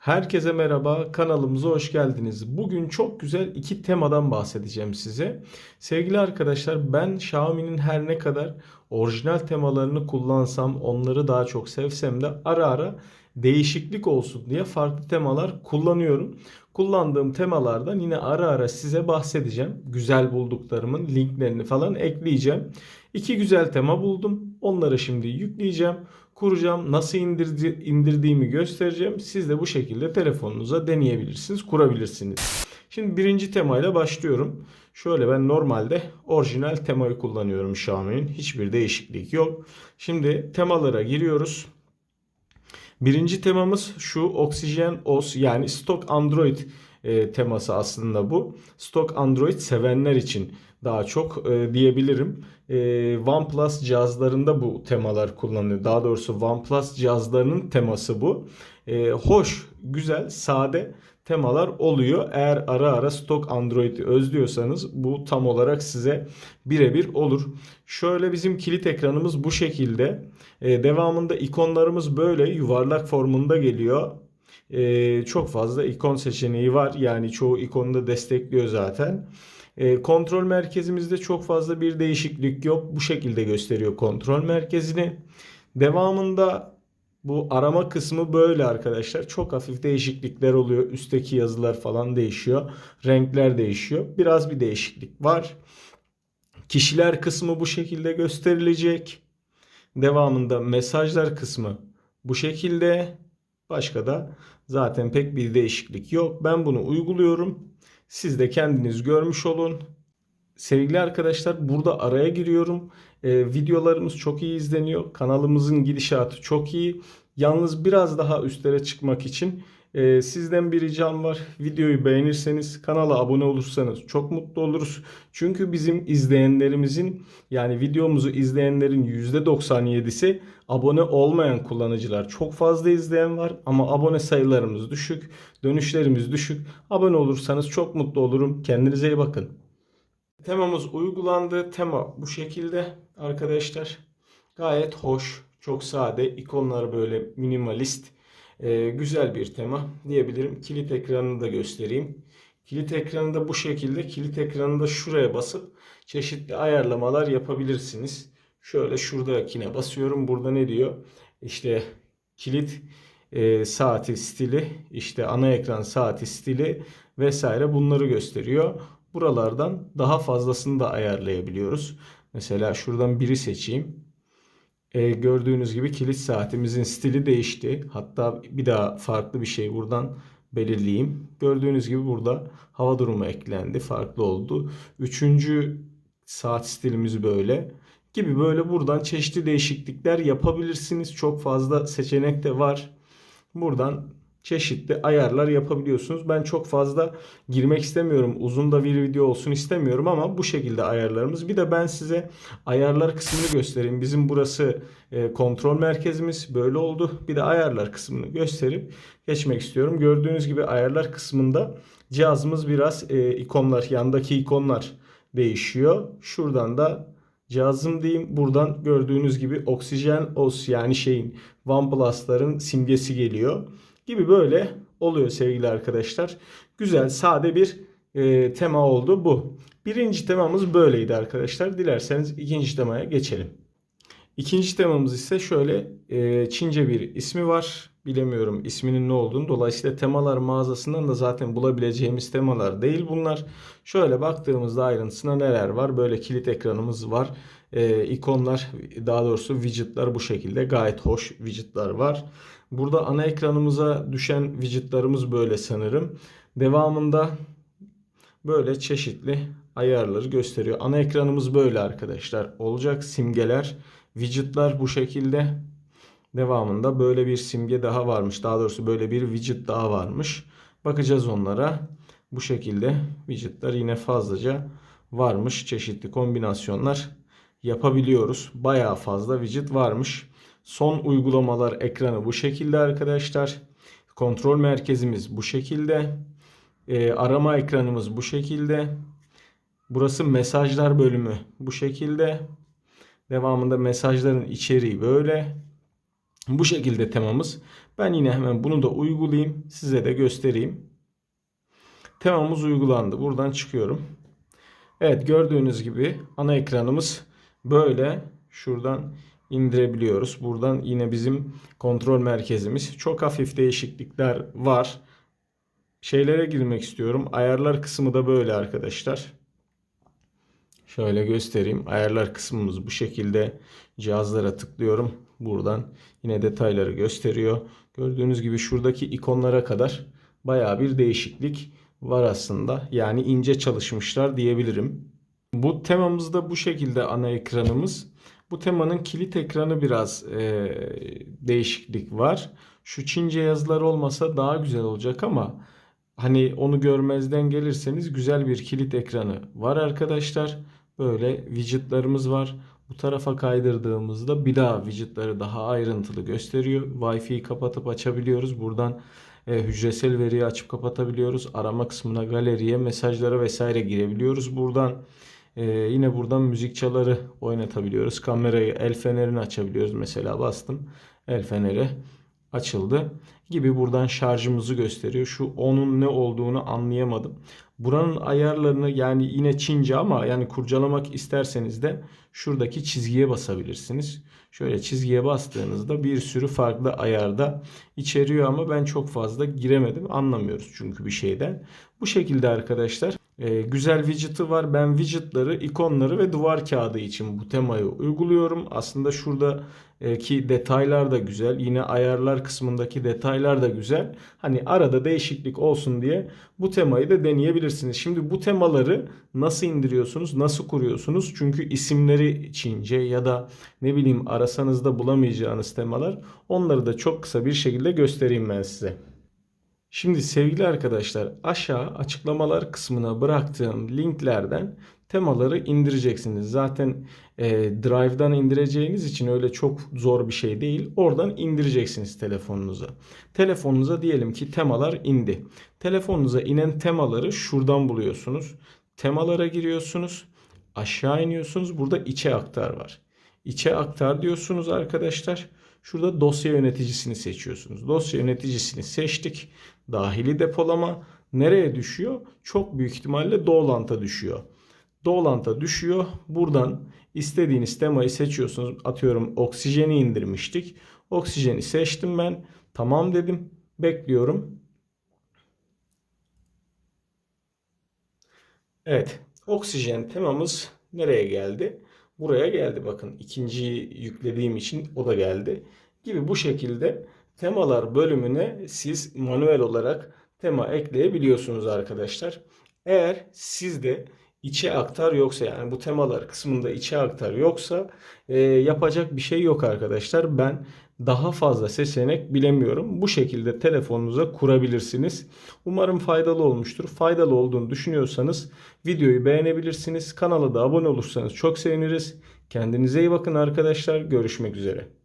Herkese merhaba, kanalımıza hoş geldiniz. Bugün çok güzel iki temadan bahsedeceğim size. Sevgili arkadaşlar, ben Xiaomi'nin her ne kadar orijinal temalarını kullansam, onları daha çok sevsem de ara ara değişiklik olsun diye farklı temalar kullanıyorum. Kullandığım temalardan yine ara ara size bahsedeceğim. Güzel bulduklarımın linklerini falan ekleyeceğim. İki güzel tema buldum. Onları şimdi yükleyeceğim kuracağım. Nasıl indirdi, indirdiğimi göstereceğim. Siz de bu şekilde telefonunuza deneyebilirsiniz, kurabilirsiniz. Şimdi birinci temayla başlıyorum. Şöyle ben normalde orijinal temayı kullanıyorum Xiaomi'nin. Hiçbir değişiklik yok. Şimdi temalara giriyoruz. Birinci temamız şu Oxygen OS yani Stock Android e, teması aslında bu. Stock Android sevenler için daha çok e, diyebilirim. E, OnePlus cihazlarında bu temalar kullanılıyor. Daha doğrusu OnePlus cihazlarının teması bu. E, hoş, güzel, sade temalar oluyor. Eğer ara ara stok Android'i özlüyorsanız bu tam olarak size birebir olur. Şöyle bizim kilit ekranımız bu şekilde. E, devamında ikonlarımız böyle yuvarlak formunda geliyor. E, çok fazla ikon seçeneği var. Yani çoğu ikonu da destekliyor zaten. E, kontrol merkezimizde çok fazla bir değişiklik yok. Bu şekilde gösteriyor kontrol merkezini. Devamında bu arama kısmı böyle arkadaşlar. Çok hafif değişiklikler oluyor. Üstteki yazılar falan değişiyor. Renkler değişiyor. Biraz bir değişiklik var. Kişiler kısmı bu şekilde gösterilecek. Devamında mesajlar kısmı bu şekilde. Başka da zaten pek bir değişiklik yok. Ben bunu uyguluyorum. Siz de kendiniz görmüş olun. Sevgili arkadaşlar burada araya giriyorum. Ee, videolarımız çok iyi izleniyor. Kanalımızın gidişatı çok iyi. Yalnız biraz daha üstlere çıkmak için e, sizden bir ricam var. Videoyu beğenirseniz, kanala abone olursanız çok mutlu oluruz. Çünkü bizim izleyenlerimizin yani videomuzu izleyenlerin %97'si abone olmayan kullanıcılar. Çok fazla izleyen var ama abone sayılarımız düşük, dönüşlerimiz düşük. Abone olursanız çok mutlu olurum. Kendinize iyi bakın. Temamız uygulandı. Tema bu şekilde arkadaşlar. Gayet hoş, çok sade. İkonlar böyle minimalist. Ee, güzel bir tema diyebilirim. Kilit ekranını da göstereyim. Kilit ekranında bu şekilde. Kilit ekranında şuraya basıp çeşitli ayarlamalar yapabilirsiniz. Şöyle şuradakine basıyorum. Burada ne diyor? İşte kilit e, saati stili, işte ana ekran saati stili vesaire bunları gösteriyor. Buralardan daha fazlasını da ayarlayabiliyoruz. Mesela şuradan biri seçeyim. E, gördüğünüz gibi kilit saatimizin stili değişti. Hatta bir daha farklı bir şey buradan belirleyeyim. Gördüğünüz gibi burada hava durumu eklendi. Farklı oldu. Üçüncü saat stilimiz böyle. Gibi böyle buradan çeşitli değişiklikler yapabilirsiniz. Çok fazla seçenek de var. Buradan çeşitli ayarlar yapabiliyorsunuz. Ben çok fazla girmek istemiyorum. Uzun da bir video olsun istemiyorum ama bu şekilde ayarlarımız. Bir de ben size ayarlar kısmını göstereyim. Bizim burası e, kontrol merkezimiz böyle oldu. Bir de ayarlar kısmını gösterip geçmek istiyorum. Gördüğünüz gibi ayarlar kısmında cihazımız biraz e, ikonlar, yandaki ikonlar değişiyor. Şuradan da cihazım diyeyim. Buradan gördüğünüz gibi oksijen os yani şeyin OnePlus'ların simgesi geliyor gibi böyle oluyor sevgili arkadaşlar. Güzel sade bir e, tema oldu bu. Birinci temamız böyleydi arkadaşlar. Dilerseniz ikinci temaya geçelim. İkinci temamız ise şöyle e, Çince bir ismi var. Bilemiyorum isminin ne olduğunu. Dolayısıyla temalar mağazasından da zaten bulabileceğimiz temalar değil bunlar. Şöyle baktığımızda ayrıntısına neler var? Böyle kilit ekranımız var. E, ikonlar daha doğrusu widgetlar bu şekilde. Gayet hoş widgetlar var. Burada ana ekranımıza düşen widgetlarımız böyle sanırım. Devamında böyle çeşitli ayarları gösteriyor. Ana ekranımız böyle arkadaşlar. Olacak simgeler, widgetlar bu şekilde. Devamında böyle bir simge daha varmış. Daha doğrusu böyle bir widget daha varmış. Bakacağız onlara. Bu şekilde widgetlar yine fazlaca varmış. Çeşitli kombinasyonlar yapabiliyoruz. Bayağı fazla widget varmış. Son uygulamalar ekranı bu şekilde arkadaşlar. Kontrol merkezimiz bu şekilde. E, arama ekranımız bu şekilde. Burası mesajlar bölümü bu şekilde. Devamında mesajların içeriği böyle. Bu şekilde temamız. Ben yine hemen bunu da uygulayayım. Size de göstereyim. Temamız uygulandı. Buradan çıkıyorum. Evet gördüğünüz gibi ana ekranımız böyle. Şuradan indirebiliyoruz. Buradan yine bizim kontrol merkezimiz. Çok hafif değişiklikler var. Şeylere girmek istiyorum. Ayarlar kısmı da böyle arkadaşlar. Şöyle göstereyim. Ayarlar kısmımız bu şekilde. Cihazlara tıklıyorum. Buradan yine detayları gösteriyor. Gördüğünüz gibi şuradaki ikonlara kadar baya bir değişiklik var aslında. Yani ince çalışmışlar diyebilirim. Bu temamızda bu şekilde ana ekranımız. Bu temanın kilit ekranı biraz e, değişiklik var. Şu Çince yazılar olmasa daha güzel olacak ama hani onu görmezden gelirseniz güzel bir kilit ekranı var arkadaşlar. Böyle widgetlarımız var. Bu tarafa kaydırdığımızda bir daha widgetları daha ayrıntılı gösteriyor. Wi-Fi'yi kapatıp açabiliyoruz. Buradan e, hücresel veriyi açıp kapatabiliyoruz. Arama kısmına, galeriye, mesajlara vesaire girebiliyoruz. Buradan e, yine buradan müzik çaları oynatabiliyoruz. Kamerayı, el fenerini açabiliyoruz. Mesela bastım. El feneri açıldı gibi buradan şarjımızı gösteriyor. Şu onun ne olduğunu anlayamadım. Buranın ayarlarını yani yine Çince ama yani kurcalamak isterseniz de şuradaki çizgiye basabilirsiniz. Şöyle çizgiye bastığınızda bir sürü farklı ayarda içeriyor ama ben çok fazla giremedim. Anlamıyoruz çünkü bir şeyden. Bu şekilde arkadaşlar e, güzel widget'ı var. Ben widget'ları, ikonları ve duvar kağıdı için bu temayı uyguluyorum. Aslında şuradaki detaylar da güzel. Yine ayarlar kısmındaki detaylar da güzel. Hani arada değişiklik olsun diye bu temayı da deneyebilirsiniz. Şimdi bu temaları nasıl indiriyorsunuz, nasıl kuruyorsunuz? Çünkü isimleri Çince ya da ne bileyim arasanız da bulamayacağınız temalar. Onları da çok kısa bir şekilde göstereyim ben size. Şimdi sevgili arkadaşlar aşağı açıklamalar kısmına bıraktığım linklerden temaları indireceksiniz. Zaten e, Drive'dan indireceğiniz için öyle çok zor bir şey değil. Oradan indireceksiniz telefonunuza. Telefonunuza diyelim ki temalar indi. Telefonunuza inen temaları şuradan buluyorsunuz. Temalara giriyorsunuz. Aşağı iniyorsunuz. Burada içe aktar var. İçe aktar diyorsunuz arkadaşlar. Şurada dosya yöneticisini seçiyorsunuz. Dosya yöneticisini seçtik. Dahili depolama nereye düşüyor? Çok büyük ihtimalle Doğlant'a düşüyor. Doğlant'a düşüyor. Buradan istediğiniz temayı seçiyorsunuz. Atıyorum oksijeni indirmiştik. Oksijeni seçtim ben. Tamam dedim. Bekliyorum. Evet. Oksijen temamız nereye geldi? Buraya geldi bakın. ikinciyi yüklediğim için o da geldi. Gibi bu şekilde temalar bölümüne siz manuel olarak tema ekleyebiliyorsunuz arkadaşlar. Eğer sizde içe aktar yoksa yani bu temalar kısmında içe aktar yoksa e, yapacak bir şey yok arkadaşlar. Ben daha fazla seçenek bilemiyorum. Bu şekilde telefonunuza kurabilirsiniz. Umarım faydalı olmuştur. Faydalı olduğunu düşünüyorsanız videoyu beğenebilirsiniz. Kanala da abone olursanız çok seviniriz. Kendinize iyi bakın arkadaşlar. Görüşmek üzere.